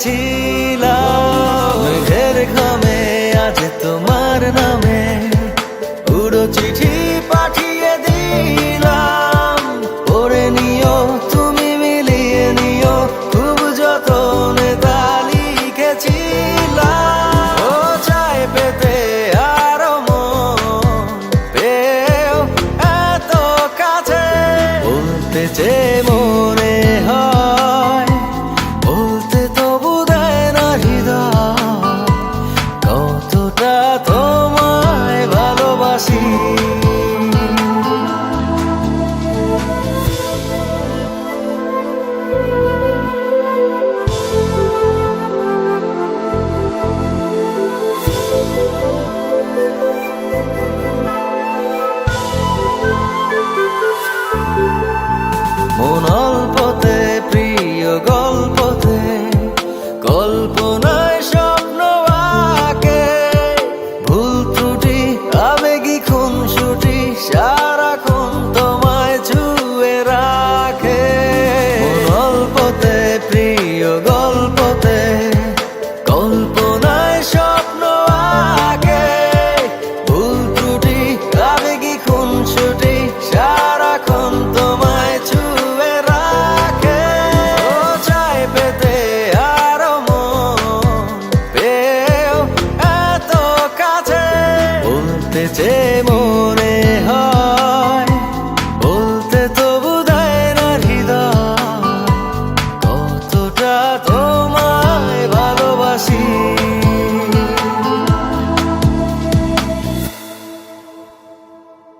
লিখেছিলাম মেঘের ঘামে আজ তোমার নামে উড়ো চিঠি পাঠিয়ে দিলাম। পড়ে নিও, তুমি মিলিয়ে নিও, খুব যতনে তা লিখেছিলাম। ও চাই পেতে আর পেও এত কাছে। বলতে চেয়ে